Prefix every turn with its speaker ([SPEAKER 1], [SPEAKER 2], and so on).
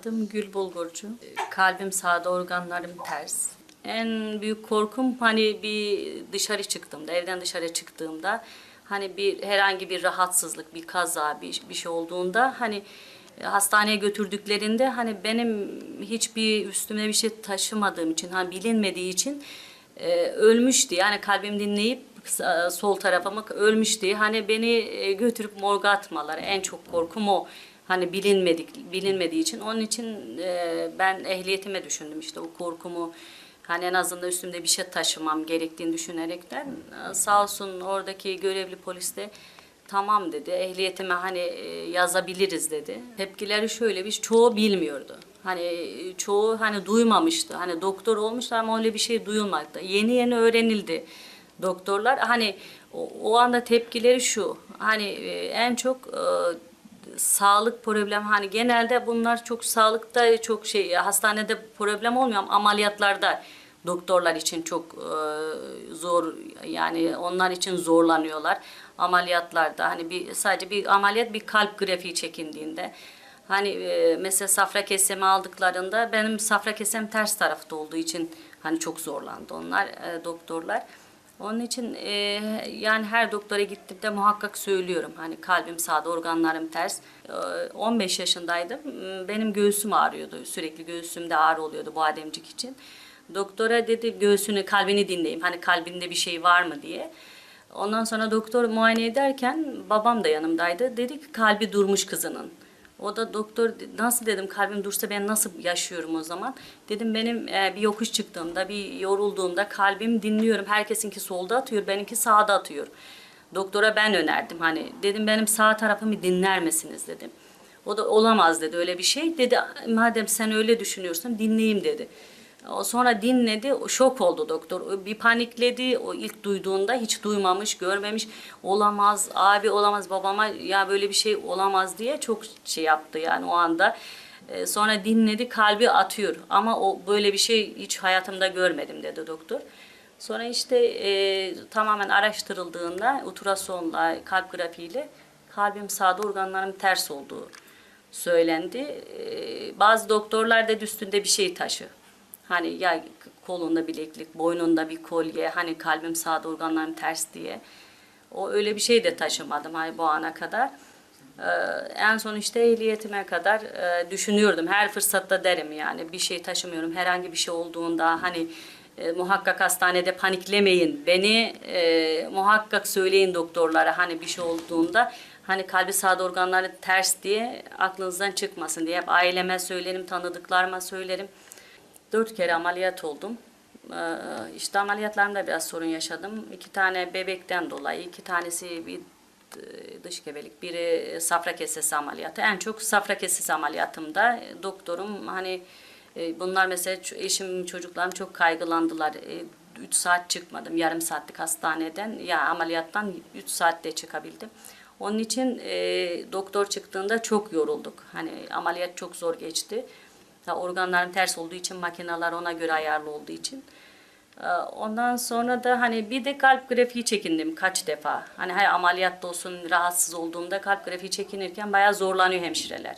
[SPEAKER 1] Adım Gül Bulgurcu. Kalbim sağda, organlarım ters. En büyük korkum hani bir dışarı çıktığımda, evden dışarı çıktığımda hani bir herhangi bir rahatsızlık, bir kaza, bir, bir şey olduğunda hani e, hastaneye götürdüklerinde hani benim hiçbir üstüme bir şey taşımadığım için, hani bilinmediği için e, ölmüş diye yani kalbim dinleyip e, sol tarafıma ölmüş diye hani beni e, götürüp morga atmaları en çok korkum o. Hani bilinmedik bilinmediği için onun için e, ben ehliyetime düşündüm işte o korkumu hani en azından üstümde bir şey taşımam gerektiğini düşünerekten e, sağ olsun oradaki görevli polis de tamam dedi ehliyetime hani e, yazabiliriz dedi. Tepkileri şöyle bir çoğu bilmiyordu. Hani e, çoğu hani duymamıştı. Hani doktor olmuşlar ama öyle bir şey duyulmadı. Yeni yeni öğrenildi doktorlar. Hani o, o anda tepkileri şu. Hani en çok e, sağlık problem hani genelde bunlar çok sağlıkta çok şey hastanede problem olmuyor ama ameliyatlarda doktorlar için çok e, zor yani onlar için zorlanıyorlar ameliyatlarda hani bir sadece bir ameliyat bir kalp grafiği çekindiğinde hani e, mesela safra kesemi aldıklarında benim safra kesem ters tarafta olduğu için hani çok zorlandı onlar e, doktorlar. Onun için e, yani her doktora gittiğimde muhakkak söylüyorum. Hani kalbim sağda, organlarım ters. E, 15 yaşındaydım. M, Benim göğsüm ağrıyordu. Sürekli göğsümde ağrı oluyordu bu ademcik için. Doktora dedi göğsünü, kalbini dinleyeyim. Hani kalbinde bir şey var mı diye. Ondan sonra doktor muayene ederken babam da yanımdaydı. Dedi ki kalbi durmuş kızının. O da doktor nasıl dedim kalbim dursa ben nasıl yaşıyorum o zaman? Dedim benim e, bir yokuş çıktığımda, bir yorulduğumda kalbim dinliyorum. Herkesinki solda atıyor, benimki sağda atıyor. Doktora ben önerdim hani dedim benim sağ tarafımı dinler misiniz dedim. O da olamaz dedi öyle bir şey. Dedi madem sen öyle düşünüyorsun dinleyeyim dedi. O sonra dinledi, şok oldu doktor. Bir panikledi, o ilk duyduğunda hiç duymamış, görmemiş. Olamaz, abi olamaz babama ya böyle bir şey olamaz diye çok şey yaptı yani o anda. Ee, sonra dinledi, kalbi atıyor. Ama o böyle bir şey hiç hayatımda görmedim dedi doktor. Sonra işte e, tamamen araştırıldığında ultrasonla, kalp grafiğiyle kalbim sağda organlarım ters olduğu söylendi. Ee, bazı doktorlar da üstünde bir şey taşı. Hani ya kolunda bileklik, boynunda bir kolye, hani kalbim sağda organlarım ters diye. O öyle bir şey de taşımadım hani bu ana kadar. Ee, en son işte ehliyetime kadar e, düşünüyordum. Her fırsatta derim yani bir şey taşımıyorum. Herhangi bir şey olduğunda hani e, muhakkak hastanede paniklemeyin. Beni e, muhakkak söyleyin doktorlara hani bir şey olduğunda hani kalbi sağda organları ters diye aklınızdan çıkmasın diye hep aileme söylerim, tanıdıklarıma söylerim. Dört kere ameliyat oldum. Ee, işte ameliyatlarımda biraz sorun yaşadım. İki tane bebekten dolayı, iki tanesi bir e, dış gebelik, biri safra kesesi ameliyatı. En çok safra kesesi ameliyatımda e, doktorum hani e, bunlar mesela eşim, çocuklarım çok kaygılandılar. 3 saat çıkmadım, yarım saatlik hastaneden. Ya ameliyattan 3 saatte çıkabildim. Onun için e, doktor çıktığında çok yorulduk. Hani ameliyat çok zor geçti. Ya organların ters olduğu için makineler ona göre ayarlı olduğu için. Ee, Ondan sonra da hani bir de kalp grafiği çekindim kaç defa. Hani her ameliyatta olsun rahatsız olduğumda kalp grafiği çekinirken bayağı zorlanıyor hemşireler.